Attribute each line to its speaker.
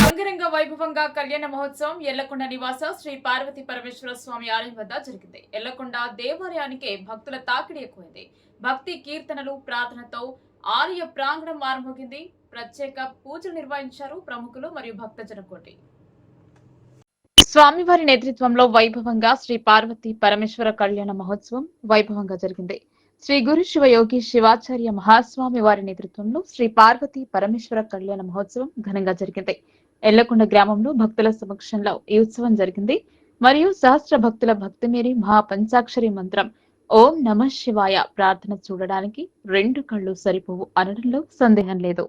Speaker 1: అంగరంగ వైభవంగా కళ్యాణ మహోత్సవం ఎల్లకొండ నివాస శ్రీ పార్వతి పరమేశ్వర స్వామి ఆలయం వద్ద జరిగింది. ఎల్లకొండ దేవాలయానికి భక్తుల తాకిడి ఎక్కువైంది. భక్తి కీర్తనలు ప్రార్థనతో ఆలయ ప్రాంగణం ఆరంభమైంది. ప్రత్యేక పూజలు నిర్వహించారు ప్రముఖులు మరియు భక్తజన కోటి. స్వామివారి నేతృత్వంలో వైభవంగా శ్రీ పార్వతి పరమేశ్వర కళ్యాణ మహోత్సవం వైభవంగా జరిగింది. శ్రీ గురు శివయోగి శివాచార్య మహాస్వామి వారి నేతృత్వంలో శ్రీ పార్వతి పరమేశ్వర కళ్యాణ మహోత్సవం ఘనంగా జరిగింది. ఎల్లకొండ గ్రామంలో భక్తుల సమక్షంలో ఈ ఉత్సవం జరిగింది. మరియు సహస్ర భక్తుల భక్తి మేరీ మహా పంచాక్షరి మంత్రం ఓం నమ శివాయ ప్రార్థన చూడడానికి రెండు కళ్ళు సరిపోవు అనడంలో సందేహం లేదు.